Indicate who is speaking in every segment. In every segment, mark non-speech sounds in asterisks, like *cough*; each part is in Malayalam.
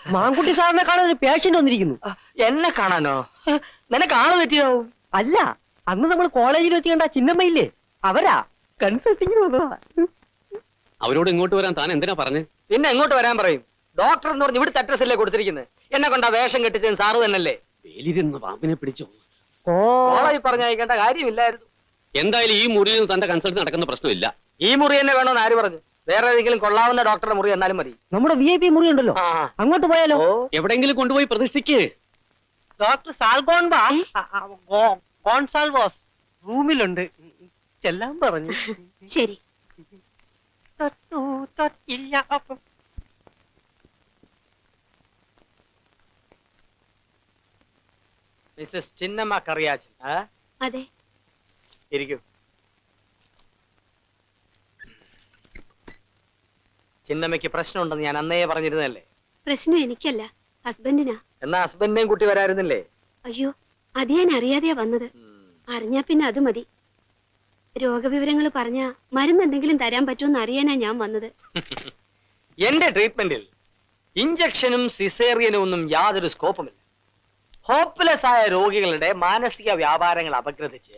Speaker 1: മാങ്കുട്ടി സാറിനെ കാണാൻ ഒരു പേഷ്യന്റ് വന്നിരിക്കുന്നു.
Speaker 2: എന്നെ കാണാനോ? നിനക്ക് ആൾ പറ്റിയാവും
Speaker 1: അല്ല അന്ന് നമ്മൾ കോളേജിൽ എത്തിയേണ്ട ചിന്നമ്മയില്ലേ? അവരാ. കൺസൾട്ടിങ്ങിന് വന്നതാ.
Speaker 3: അവരോട് ഇങ്ങോട്ട് വരാൻ താൻ എന്തിനാ പറഞ്ഞു?
Speaker 2: പിന്നെ എങ്ങോട്ട് വരാൻ പറയും? ഡോക്ടർ എന്ന് പറഞ്ഞ് ഇവിടുത്തെ അഡ്രസ് അല്ലേ കൊടുത്തിരിക്കുന്നത് എന്നെ കൊണ്ടാ വേഷം കെട്ടിച്ചത് സാറ് തന്നല്ലേ
Speaker 3: വേലിരുന്ന് പാമ്പിനെ പിടിച്ചു?
Speaker 2: കോളേജിൽ പറഞ്ഞയക്കേണ്ട കാര്യമില്ലായിരുന്നു.
Speaker 3: എന്തായാലും ഈ മുറിയിൽ നിന്ന് തന്റെ കൺസൾട്ട് നടക്കുന്ന പ്രശ്നമില്ല.
Speaker 2: ഈ മുറി തന്നെ വേണമെന്ന് ആര് പറഞ്ഞു? വേറെ ഏതെങ്കിലും കൊള്ളാവുന്ന ഡോക്ടറുടെ മുറി എന്നാലും മതി.
Speaker 1: നമ്മുടെ വി ഐ പി മുറി ഉണ്ടല്ലോ.
Speaker 2: ആ
Speaker 1: അങ്ങോട്ട് പോയാലോ?
Speaker 3: എവിടെങ്കിലും കൊണ്ടുപോയി പ്രതിഷ്ഠിക്ക്.
Speaker 1: ഡോക്ടർ കോൺസാൽവോസ് റൂമിലുണ്ട്. ചെല്ലാൻ പറഞ്ഞു.
Speaker 4: ശരി.
Speaker 1: തട്ടു തട്ടില്ല അപ്പം.
Speaker 2: മിസ്സസ് ചിന്നമ്മ കറിയാച്ചൻ ആ?
Speaker 4: അതെ.
Speaker 2: ഇരിക്കും. ചിന്നമ്മയ്ക്ക് പ്രശ്നമുണ്ടെന്ന് ഞാൻ അന്നേ പറഞ്ഞിരുന്നല്ലേ
Speaker 4: പ്രശ്നം എനിക്കല്ല. ഹസ്ബൻഡിനാ.
Speaker 2: എന്നാ ഹസ്ബൻഡിനെയും കുട്ടി വരായിരുന്നില്ലേ
Speaker 4: അയ്യോ അത് ഞാൻ അറിയാതെയാ വന്നത്. അറിഞ്ഞാ പിന്നെ അത് മതി. രോഗവിവരങ്ങൾ പറഞ്ഞ മരുന്ന് എന്തെങ്കിലും തരാൻ പറ്റുമെന്ന് അറിയാനാ ഞാൻ വന്നത്. *laughs*
Speaker 2: എന്റെ ട്രീറ്റ്മെന്റിൽ ഇഞ്ചക്ഷനും സിസേറിയനും ഒന്നും യാതൊരു സ്കോപ്പുമില്ല ഹോപ്പ്ലെസ് ആയ രോഗികളുടെ മാനസിക വ്യാപാരങ്ങൾ അപഗ്രഥിച്ച്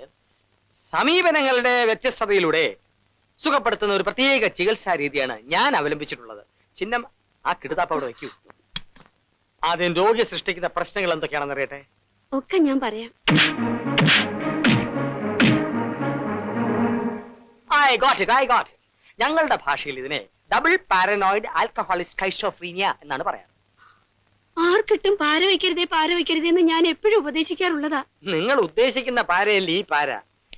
Speaker 2: സമീപനങ്ങളുടെ വ്യത്യസ്തതയിലൂടെ സുഖപ്പെടുത്തുന്ന ഒരു പ്രത്യേക ചികിത്സാ രീതിയാണ് ഞാൻ അവലംബിച്ചിട്ടുള്ളത്. ചിഹ്നം ആ കിടുതാപ്പ് അവിടെ വയ്ക്കൂ. ആദ്യം രോഗി സൃഷ്ടിക്കുന്ന പ്രശ്നങ്ങൾ എന്തൊക്കെയാണെന്ന് അറിയട്ടെ?
Speaker 4: ഒക്കെ ഞാൻ പറയാം.
Speaker 2: I got it I got it ഞങ്ങളുടെ ഭാഷയിൽ ഇതിനെ ഡബിൾ പാരനോയിഡ് ആൽക്കഹോളിക് സ്കൈഷോഫ്രീനിയ എന്നാണ് പറയാറ്.
Speaker 4: ആർക്കിട്ടും പാര വയ്ക്കരുതേ പാര വയ്ക്കരുതേ എന്ന് ഞാൻ എപ്പോഴും ഉപദേശിക്കാറുള്ളതാ.
Speaker 2: നിങ്ങൾ ഉദ്ദേശിക്കുന്ന പാരയല്ല ഈ പാര.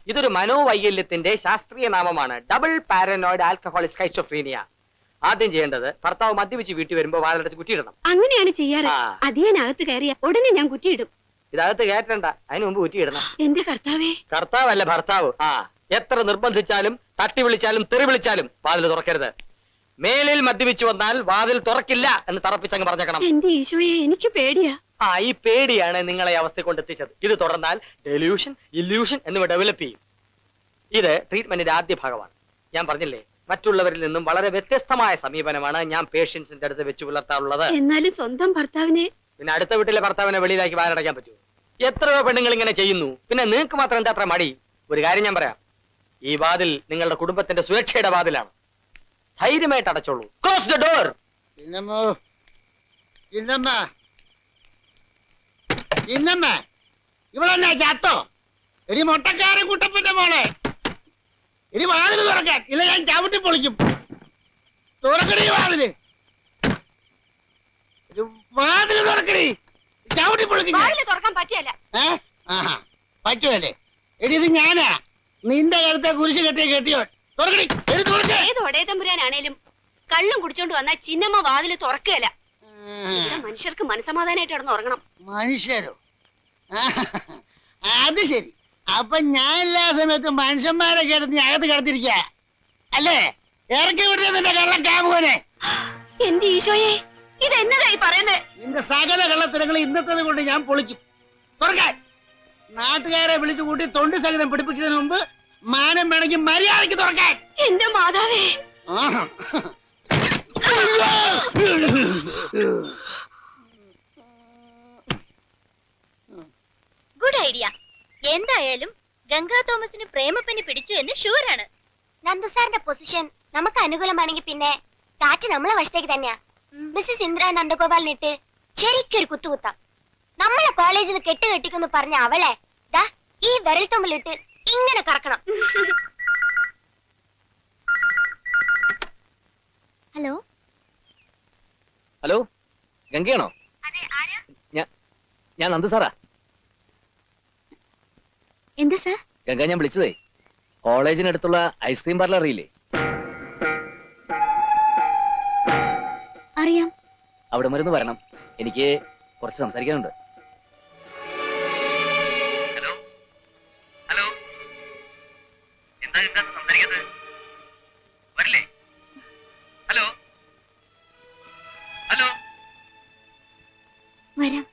Speaker 2: ഇതൊരു മനോവൈകല്യത്തിന്റെ ശാസ്ത്രീയ നാമമാണ്. ഡബിൾ പാരനോയിഡ് ആൽക്കഹോളിക് സ്കൈസോഫ്രീനിയ ആദ്യം ചെയ്യേണ്ടത് ഭർത്താവ് മദ്യപിച്ച് വീട്ടിൽ വരുമ്പോൾ വാതിലടച്ച് കുറ്റിയിടണം.
Speaker 4: അങ്ങനെയാണ് ചെയ്യാറ്. അതിനകത്ത് കയറിയ ഉടനെ ഞാൻ കുറ്റിയിടും.
Speaker 2: ഇതകത്ത് കയറ്റണ്ട. അതിന് മുമ്പ് കുറ്റിയിടണം.
Speaker 4: എന്റെ കർത്താവേ.
Speaker 2: കർത്താവല്ല ഭർത്താവ്. ആ. എത്ര നിർബന്ധിച്ചാലും തട്ടി വിളിച്ചാലും തെറി വിളിച്ചാലും വാതിൽ തുറക്കരുത്. മേലിൽ മദ്യപിച്ചു വന്നാൽ വാതിൽ തുറക്കില്ല എന്ന് തറപ്പിച്ചങ്ങ് പറഞ്ഞേക്കണം.
Speaker 4: എന്റെ ഈശോയെ എനിക്ക് പേടിയാ.
Speaker 2: ആ ഈ പേടിയാണ് നിങ്ങളെ അവസ്ഥ കൊണ്ടെത്തിച്ചത്. ഇത് തുടർന്നാൽ ഡെലൂഷൻ ഇല്യൂഷൻ എന്നിവ ഡെവലപ്പ് ചെയ്യും. ഇത് ട്രീറ്റ്മെന്റിന്റെ ആദ്യ ഭാഗമാണ്. ഞാൻ പറഞ്ഞില്ലേ മറ്റുള്ളവരിൽ നിന്നും വളരെ വ്യത്യസ്തമായ സമീപനമാണ് ഞാൻ പേഷ്യൻസിന്റെ അടുത്ത് വെച്ച് പുലർത്താറുള്ളത്.
Speaker 4: എന്നാലും സ്വന്തം ഭർത്താവിനെ
Speaker 2: പിന്നെ അടുത്ത വീട്ടിലെ ഭർത്താവിനെ വെളിയിലാക്കി വാരടയ്ക്കാൻ പറ്റുമോ? എത്രയോ പെണ്ണുങ്ങൾ ഇങ്ങനെ ചെയ്യുന്നു. പിന്നെ നിങ്ങൾക്ക് മാത്രം എന്താ അത്ര മടി? ഒരു കാര്യം ഞാൻ പറയാം. ഈ വാതിൽ നിങ്ങളുടെ കുടുംബത്തിന്റെ സുരക്ഷയുടെ വാതിലാണ്. ധൈര്യമായിട്ട് അടച്ചോളൂ. ക്ലോസ് ദ ഡോർ
Speaker 5: ചിന്നമ്മോ ചിന്നമ്മ ചിന്നമ്മ ഇവളെന്നാ ചാത്തോ? എടി മൊട്ടക്കാരൻ കുട്ടപ്പന്റെ മോളെ. എടി വാതിൽ തുറക്കാൻ ഇല്ല ഞാൻ ചവിട്ടി പൊളിക്കും. തുറക്കടി വാതിൽ. ഒരു വാതിൽ തുറക്കടി. ചവിട്ടി പൊളിക്കും ഞാൻ.
Speaker 4: തുറക്കാൻ പറ്റിയല്ല.
Speaker 5: ഏ? ആഹാ. പറ്റുമല്ലേ എടി ഇത് ഞാനാ. നിന്റെ കഴുത്തെ കുരിശ് കെട്ടിയ കെട്ടിയോ
Speaker 4: ഏത് ഒടയത്തമ്പുരാനാണേലും കള്ളും കുടിച്ചോണ്ട് വന്നാ ചിന്നമ്മ വാതിൽ തുറക്കുകയല്ല മനുഷ്യർക്ക് മനസമാധാനായിട്ട് കിടന്ന് ഉറങ്ങണം.
Speaker 5: മനുഷ്യരോ? അത് ശരി. അപ്പൊ ഞാൻ എല്ലാ സമയത്തും മനുഷ്യന്മാരെ കേട്ട് നീ അകത്ത് കിടത്തിരിക്ക. അല്ലേ? ഇറക്കി വിട്ടേ നിന്റെ കള്ള കാമുകനെ
Speaker 4: എന്റെ ഈശോയെ ഇത് എന്നതായി പറയുന്നത്
Speaker 5: നിന്റെ സകല കള്ളത്തിനങ്ങൾ ഇന്നത്തത് കൊണ്ട് ഞാൻ പൊളിക്കും. തുറക്കാൻ നാട്ടുകാരെ വിളിച്ചു കൂട്ടി തൊണ്ടി സഹിതം പിടിപ്പിക്കുന്നതിന് മുമ്പ് മാനം വേണമെങ്കിൽ മര്യാദയ്ക്ക് തുറക്കാൻ.
Speaker 4: എന്റെ മാതാവേ.
Speaker 6: ഗുഡ് ഐഡിയ എന്തായാലും ഗംഗാ തോമസിന് പ്രേമപ്പനി പിടിച്ചു എന്ന് ഷുവറാണ് നന്ദു സാറിന്റെ പൊസിഷൻ നമുക്ക് അനുകൂലമാണെങ്കിൽ പിന്നെ കാറ്റ് നമ്മളെ വശത്തേക്ക് തന്നെയാ. മിസ്സസ് ഇന്ദ്ര നന്ദഗോപാലിനിട്ട് ശരിക്കൊരു കുത്തുകുത്താം. നമ്മളെ കോളേജിൽ നിന്ന് കെട്ടുകെട്ടിക്കുന്നു പറഞ്ഞ അവളെ ദാ ഈ വിരൽ തുമ്പിലിട്ട് ഇങ്ങനെ കറക്കണം ഹലോ
Speaker 3: ഹലോ ഗംഗയാണോ? ഞാൻ ഞാൻ നന്ദു സാറാ.
Speaker 6: എന്താ സാർ?
Speaker 3: ഗംഗ ഞാൻ വിളിച്ചതേ. കോളേജിനടുത്തുള്ള ഐസ്ക്രീം പാർലർ അറിയില്ലേ?
Speaker 6: അറിയാം.
Speaker 3: അവിടെ മരുന്ന് വരണം. എനിക്ക് കുറച്ച് സംസാരിക്കാനുണ്ട്. ഹലോ? ഹലോ? എന്താ എന്താ സംസാരിക്കുന്നത് വരില്ലേ? ഹലോ? ഹലോ?
Speaker 6: വരാം.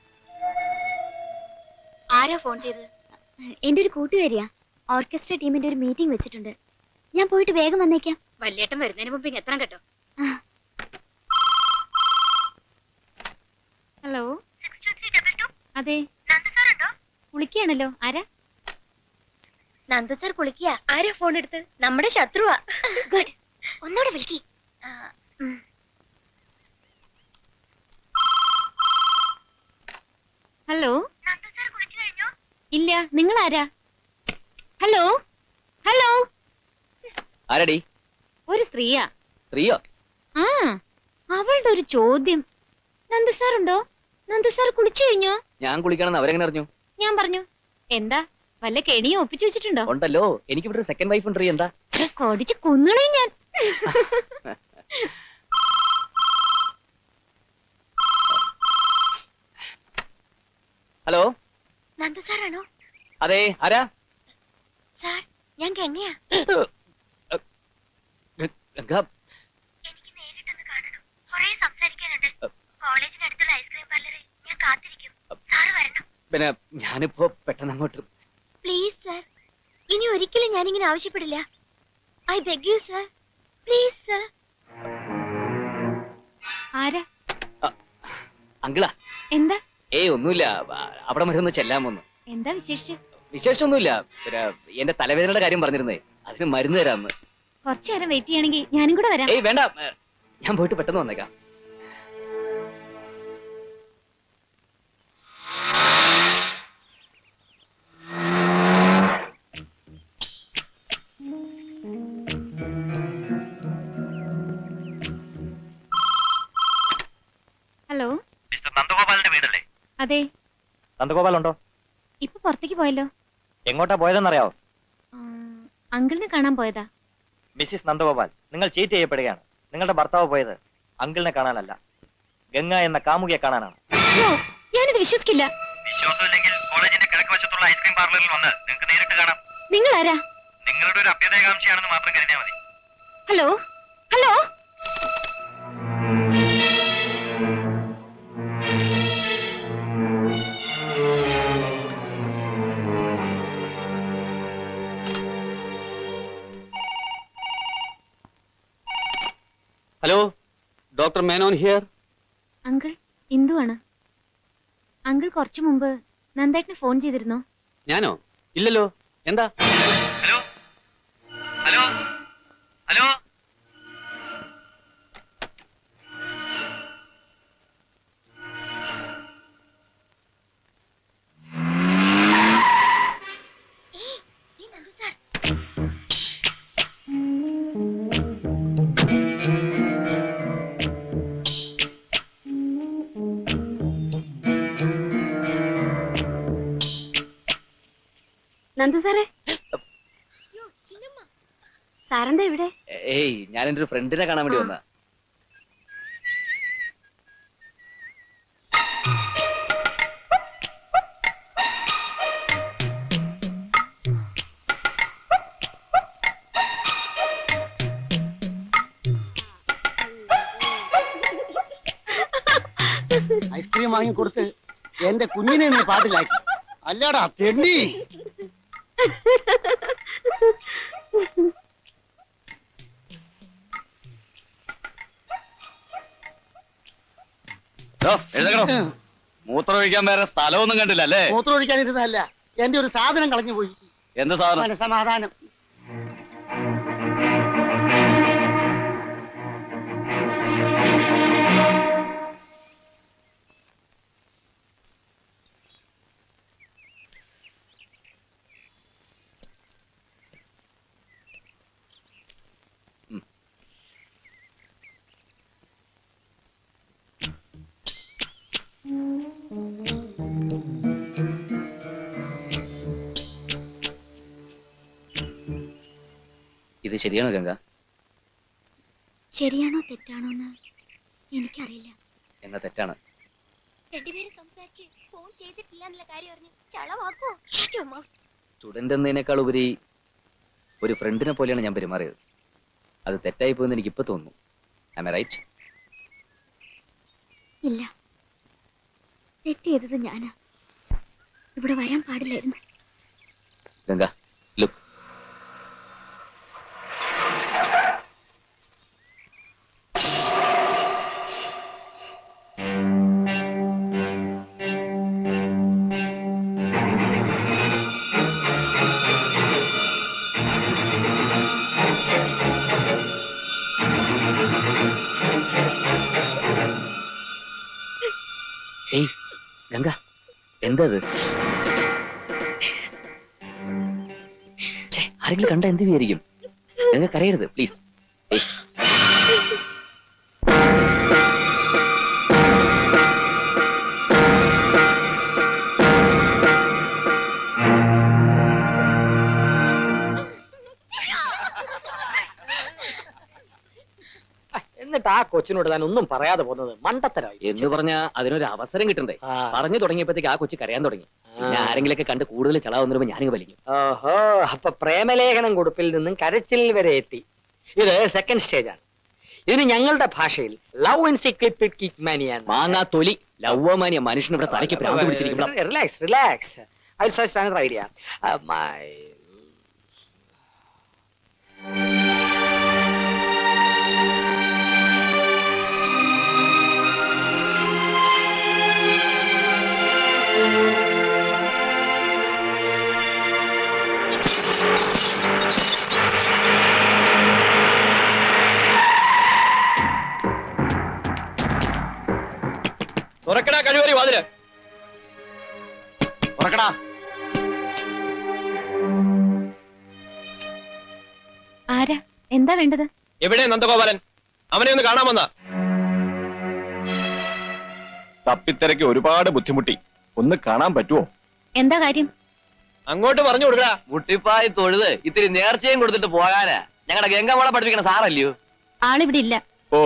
Speaker 6: ആരാ ഫോൺ ചെയ്തത്? എന്റെ ഒരു കൂട്ടുകാരിയാ. ഓർക്കസ്ട്ര ടീമിന്റെ ഒരു മീറ്റിംഗ് വെച്ചിട്ടുണ്ട്. ഞാൻ പോയിട്ട് വേഗം വന്നേക്കാം.
Speaker 4: വല്യേട്ടൻ വരുന്നതിന് മുമ്പ് എത്ര എത്തണം കേട്ടോ.
Speaker 6: അതെ. കുളിക്കുകയാണല്ലോ. ആരാ? നന്ദ സാർ കുളിക്കുക. ആരാ ഫോൺ എടുത്ത്? നമ്മുടെ ശത്രുവാ. ഗുഡ്. ഒന്നുകൂടെ വിളിക്കി. ഹലോ? ഇല്ല നിങ്ങൾ ആരാ ഹലോ? ഹലോ?
Speaker 3: ആരടി?
Speaker 6: ഒരു സ്ത്രീയാ.
Speaker 3: സ്ത്രീയോ?
Speaker 6: ആ അവളുടെ ഒരു ചോദ്യം. നന്ദു സാർ ഉണ്ടോ നന്ദു സാർ കുളിച്ചു കഴിഞ്ഞോ?
Speaker 3: ഞാൻ കുളിക്കണം അവരെങ്ങനെ അറിഞ്ഞു?
Speaker 6: ഞാൻ പറഞ്ഞു എന്താ വല്ല കെണിയും ഒപ്പിച്ചു വെച്ചിട്ടുണ്ടോ?
Speaker 3: ഉണ്ടല്ലോ എനിക്ക് ഇവിടെ ഒരു സെക്കൻഡ് വൈഫ് ഉണ്ട് എന്താ?
Speaker 6: കൊടിച്ച് കുന്നണേ ഞാൻ. *laughs*
Speaker 3: ഹലോ?
Speaker 6: നന്ദു സാറാണോ?
Speaker 3: അതെ ആരാ?
Speaker 6: സാർ ഞാൻ ഗംഗയാ.
Speaker 3: ഗംഗ.
Speaker 6: എനിക്ക് നേരിട്ടൊന്ന് കാണണം. കുറേ സംസാരിക്കാനുണ്ട്. കോളേജിനടുത്തുള്ള ഐസ്ക്രീം പാർലറിൽ ഞാൻ കാത്തിരിക്കും. സാറ് വരണം.
Speaker 3: പിന്നെ ഞാനിപ്പോ പെട്ടെന്ന് അങ്ങോട്ട്
Speaker 6: പ്ലീസ് സർ ഇനി ഒരിക്കലും ഞാൻ ഇങ്ങനെ ആവശ്യപ്പെടില്ല. I beg you sir please sir ആരാ?
Speaker 3: അങ്കിളാ.
Speaker 6: എന്താ?
Speaker 3: ഏയ് ഒന്നുമില്ല. അവിടെ വരെ ഒന്ന് ചെല്ലാമൊന്ന്
Speaker 6: എന്താ വിശേഷിച്ച്?
Speaker 3: വിശേഷമൊന്നുമില്ല പിന്നെ എന്റെ തലവേദനയുടെ കാര്യം പറഞ്ഞിരുന്നേ. അതിന് മരുന്ന് തരാമെന്ന്
Speaker 6: കുറച്ചു നേരം വെയിറ്റ് ചെയ്യണമെങ്കിൽ ഞാനും കൂടെ വരാം.
Speaker 3: ഏയ് വേണ്ട. ഞാൻ പോയിട്ട് പെട്ടെന്ന് വന്നേക്കാം.
Speaker 6: അതെ.
Speaker 7: നന്ദഗോപാൽ ഉണ്ടോ
Speaker 6: ഇപ്പൊ പുറത്തേക്ക് പോയല്ലോ.
Speaker 7: എങ്ങോട്ടാ പോയതെന്നറിയാവോ?
Speaker 6: അങ്കിളിനെ കാണാൻ പോയതാ.
Speaker 7: മിസ്സിസ് നന്ദഗോപാൽ നിങ്ങൾ ചീറ്റ് ചെയ്യപ്പെടുകയാണ്. നിങ്ങളുടെ ഭർത്താവ് പോയത് അങ്കിളിനെ കാണാനല്ല. ഗംഗ എന്ന കാമുകിയെ കാണാനാണ്.
Speaker 6: ഞാനിത് വിശ്വസിക്കില്ല.
Speaker 7: വിശ്വാസമില്ലെങ്കിൽ കോളേജിന്റെ കിഴക്ക് വശത്തുള്ള ഐസ്ക്രീം പാർലറിൽ വന്ന് നിങ്ങൾക്ക് നേരിട്ട് കാണാം.
Speaker 6: നിങ്ങൾ ആരാ
Speaker 7: നിങ്ങളുടെ ഒരു അഭ്യുദയകാംക്ഷയാണെന്ന് മാത്രം കരുതിയാൽ മതി.
Speaker 6: Hello hello?
Speaker 2: Hello doctor Menon here
Speaker 6: uncle ഇന്ദുവാണ് uncle കുറച്ചു മുമ്പ് നന്ദേട്ടന് ഫോൺ ചെയ്തിരുന്നോ?
Speaker 2: ഞാനോ? ഇല്ലല്ലോ. എന്താ?
Speaker 4: നന്ദു സാറേ. സാറെന്താ ഇവിടെ?
Speaker 3: ഏയ് ഞാൻ എന്റെ ഒരു ഫ്രണ്ടിനെ കാണാൻ വേണ്ടി വന്ന
Speaker 5: ഐസ്ക്രീം വാങ്ങി കൊടുത്ത് എന്റെ കുഞ്ഞിനെ നീ പാട്ടിലാക്കി അല്ലടാ തെണ്ടി
Speaker 3: എഴുതണോ മൂത്രം ഒഴിക്കാൻ വേറെ സ്ഥലമൊന്നും കണ്ടില്ല അല്ലേ?
Speaker 5: മൂത്രം ഒഴിക്കാനിരുന്നതല്ല എന്റെ ഒരു സാധനം കളഞ്ഞു പോയി.
Speaker 3: എന്ത് സാധനം?
Speaker 5: മനസമാധാനം
Speaker 3: ഇത് ശരിയാണോ ഗംഗ?
Speaker 6: ശരിയാണോ തെറ്റാണോ എന്ന് എനിക്കറിയില്ല.
Speaker 3: എന്നാ തെറ്റാണ്.
Speaker 6: രണ്ടുപേരും സംസാരിച്ച് ഫോൺ ചെയ്തിട്ടില്ല എന്നുള്ള കാര്യം അറിഞ്ഞ് ചളവാക്കോ?
Speaker 3: സ്റ്റുഡന്റ് എന്നതിനേക്കാൾ ഉപരി ഒരു ഫ്രണ്ടിനെ പോലെയാണ് ഞാൻ പെരുമാറിയത്. അത് തെറ്റായി പോയെന്ന് എനിക്ക് ഇപ്പൊ തോന്നുന്നു ഐ റൈറ്റ്
Speaker 6: ഇല്ല. തെറ്റ് ചെയ്തത് ഞാനാ. ഇവിടെ വരാൻ പാടില്ലായിരുന്നു.
Speaker 3: ഗംഗ ലുക്ക് എന്തത്? ആരെങ്കിലും കണ്ട എന്ത് വിചാരിക്കും? നിങ്ങൾ കരയരുത് പ്ലീസ്
Speaker 2: എന്നിട്ട് ആ കൊച്ചിനോട് താൻ ഒന്നും പറയാതെ പോകുന്നത് മണ്ടത്തരായി
Speaker 3: എന്ന് പറഞ്ഞാ അതിനൊരു അവസരം കിട്ടണ്ടേ?
Speaker 2: ആ.
Speaker 3: പറഞ്ഞു തുടങ്ങിയപ്പോഴത്തേക്ക് ആ കൊച്ചി കരയാൻ തുടങ്ങി. പിന്നെ ആരെങ്കിലൊക്കെ കണ്ട് കൂടുതൽ ചള വന്നിരുമ്പോ ഞാനിങ്ങ് വലിഞ്ഞു.
Speaker 2: ഓഹോ അപ്പൊ പ്രേമലേഖനം കൊടുപ്പിൽ നിന്നും കരച്ചിൽ വരെ എത്തി. ഇത് സെക്കൻഡ് സ്റ്റേജ് ആണ്. ഇതിന് ഞങ്ങളുടെ ഭാഷയിൽ ലവ് എൻസിക്ലിപ്പിഡ് കിക്ക് മാനിയാണ്
Speaker 3: മാങ്ങാ തൊലി ലവ്വമാനിയ മനുഷ്യൻ ഇവിടെ തലയ്ക്ക് പ്രാന്ത് പിടിച്ചിരിക്കുമ്പോൾ
Speaker 2: relax relax I idea my
Speaker 8: തുറക്കടാ കഴിവറി വാതിൽ.
Speaker 7: തുറക്കടാ.
Speaker 6: ആരാ? എന്താ വേണ്ടത്?
Speaker 8: എവിടെ നന്ദഗോപാലൻ? അവനെ ഒന്ന് കാണാമെന്ന
Speaker 9: തപ്പിത്തിരക്ക് ഒരുപാട് ബുദ്ധിമുട്ടി. ഒന്ന് കാണാൻ പറ്റുമോ
Speaker 6: എന്താ കാര്യം?
Speaker 8: അങ്ങോട്ട് പറഞ്ഞു കൊടുക്കടാ.
Speaker 3: മുട്ടിപ്പായി തൊഴുത് ഇത്തിരി നേർച്ചയും കൊടുത്തിട്ട് പോകാനാ. ഞങ്ങളുടെ ഗംഗാമോളെ പഠിപ്പിക്കണ സാറല്ലയോ?
Speaker 6: ആളിവിടെ ഇല്ല.
Speaker 9: ഓ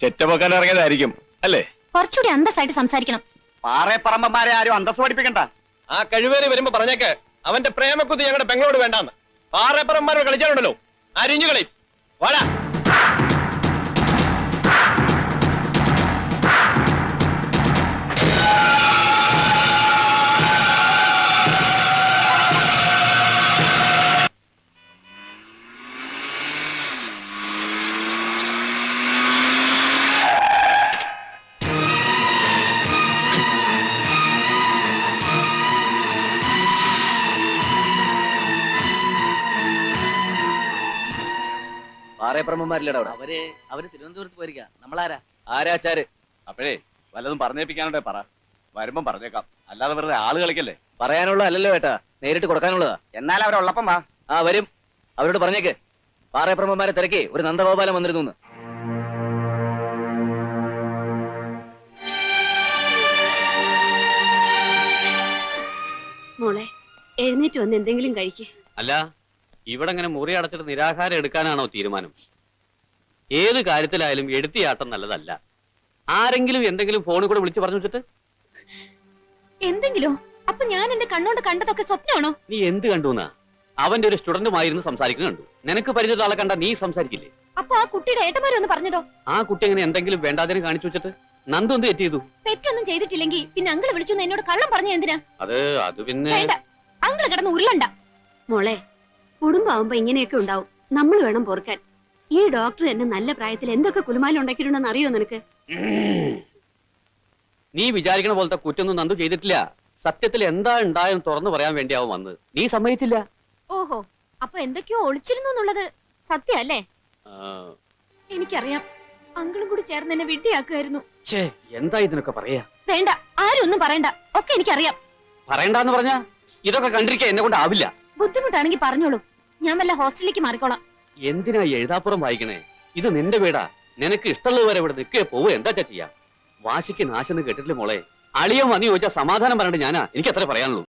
Speaker 9: ചെറ്റപ്പൊക്കാൻ ഇറങ്ങിയതായിരിക്കും. അല്ലേ?
Speaker 6: കുറച്ചുകൂടി അന്തസ്സായിട്ട് സംസാരിക്കണം.
Speaker 7: പാറേപ്പറമ്പന്മാരെ ആരും അന്തസ് പഠിപ്പിക്കണ്ട.
Speaker 8: ആ കഴിവേറി വരുമ്പോ പറഞ്ഞേക്ക് അവന്റെ പ്രേമക്കുതി ഞങ്ങളുടെ പെങ്ങളോട് വേണ്ടാന്ന്. പാറപ്പറന്മാരോട് കളിച്ചാലുണ്ടല്ലോ അരിഞ്ഞു കളി. വാടാ.
Speaker 3: പാറയപ്രമ്മമാരില്ലടാ അവിടെ. അവർ അവർ തിരുവനന്തപുരത്ത് പോയിരിക്കാ. നമ്മളാരാ? ആരാച്ചാര്
Speaker 9: അപ്പോഴേ വല്ലതും പറഞ്ഞേപ്പിക്കാനുണ്ടേ പറ. വരുമ്പം പറഞ്ഞേക്കാം. അല്ലാതെ വെറുതെ ആൾ കളിക്കല്ലേ?
Speaker 3: പറയാനുള്ള അല്ലല്ലോ ഏട്ടാ. നേരിട്ട് കൊടുക്കാനുള്ളതാ.
Speaker 7: എന്നാൽ അവരുള്ളപ്പം വാ.
Speaker 3: ആ വരും. അവരോട് പറഞ്ഞേക്ക്. പാറയപ്രമ്മമാരെ തിരക്കി ഒരു നന്ദഗോപാലം വന്നിരുന്നു
Speaker 4: മോളെ എഴുന്നേറ്റ് വന്ന് എന്തെങ്കിലും കഴിക്കേ.
Speaker 10: അല്ല ഇവിടെ അങ്ങനെ മുറി അടച്ചിട്ട് നിരാഹാരം എടുക്കാനാണോ തീരുമാനം? ഏത് കാര്യത്തിലായാലും എടുത്തിയാട്ടം നല്ലതല്ല. ആരെങ്കിലും എന്തെങ്കിലും ഫോണിൽ കൂടെ വിളിച്ചു പറഞ്ഞു വെച്ചിട്ട്?
Speaker 6: എന്തെങ്കിലോ? അപ്പൊ ഞാൻ എന്റെ കണ്ണോണ്ട് കണ്ടതൊക്കെ സ്വപ്നമാണോ?
Speaker 10: നീ എന്ത് കണ്ടു അവന്റെ ഒരു സ്റ്റുഡന്റുമായിരുന്നു സംസാരിക്കുന്നത് കണ്ടു. നിനക്ക് പരിചയമുള്ള ആളെ കണ്ട നീ സംസാരിക്കില്ലേ?
Speaker 6: അപ്പൊ ആ കുട്ടിയുടെ ഏട്ടന്മാരൊന്ന് പറഞ്ഞതോ?
Speaker 10: ആ കുട്ടി അങ്ങനെ എന്തെങ്കിലും വേണ്ടാതിനെ കാണിച്ചു വെച്ചിട്ട്? നന്ദു എന്ത് തെറ്റ് ചെയ്തു?
Speaker 6: തെറ്റൊന്നും ചെയ്തിട്ടില്ലെങ്കിൽ പിന്നെ അങ്കിൾ വിളിച്ചു എന്നോട് കള്ളം പറഞ്ഞു എന്തിനാ?
Speaker 10: അത് അത് പിന്നെ
Speaker 6: അങ്കിൾ കിടന്ന് ഉരുളണ്ട.
Speaker 4: മോളെ കുടുംബമാവുമ്പോ ഇങ്ങനെയൊക്കെ ഉണ്ടാവും. നമ്മൾ വേണം പൊറുക്കാൻ. ഈ ഡോക്ടർ എന്നെ നല്ല പ്രായത്തിൽ എന്തൊക്കെ കുലുമാലം ഉണ്ടാക്കിയിട്ടുണ്ടെന്ന് അറിയോ നിനക്ക്?
Speaker 10: നീ വിചാരിക്കണ പോലത്തെ കുറ്റൊന്നും നന്ദു ചെയ്തിട്ടില്ല. സത്യത്തിൽ എന്താ ഉണ്ടായെന്ന് തുറന്നു പറയാൻ വേണ്ടിയാവും വന്നത്. നീ സമ്മതിച്ചില്ല?
Speaker 6: ഓഹോ അപ്പൊ എന്തൊക്കെയോ ഒളിച്ചിരുന്നു എന്നുള്ളത് സത്യല്ലേ എനിക്കറിയാം. അങ്കിളും കൂടി ചേർന്ന് എന്നെ വിഡ്ഢിയാക്കുമായിരുന്നു.
Speaker 10: ഛേ എന്താ ഇതിനൊക്കെ പറയാ?
Speaker 6: വേണ്ട ആരും ഒന്നും പറയണ്ട. ഒക്കെ എനിക്കറിയാം.
Speaker 10: പറയണ്ടെന്ന് പറഞ്ഞാ ഇതൊക്കെ കണ്ടിരിക്കാൻ എന്നെ കൊണ്ട് ആവില്ല.
Speaker 6: ബുദ്ധിമുട്ടാണെങ്കിൽ പറഞ്ഞോളൂ. ഞാൻ വല്ല ഹോസ്റ്റലിലേക്ക് മാറിക്കോളാം.
Speaker 10: എന്തിനാ എഴുതാപ്പുറം വായിക്കണേ? ഇത് നിന്റെ വീടാ. നിനക്ക് ഇഷ്ടമുള്ളവരെ ഇവിടെ നിൽക്കേ പോവുക എന്താ ചെയ്യാ വാശിക്ക് നാശെന്ന് കേട്ടിട്ടില്ല മോളെ? അളിയൻ വന്നു ചോദിച്ചാൽ സമാധാനം പറഞ്ഞിട്ട് ഞാനാ. എനിക്ക് അത്ര പറയാനുള്ളൂ.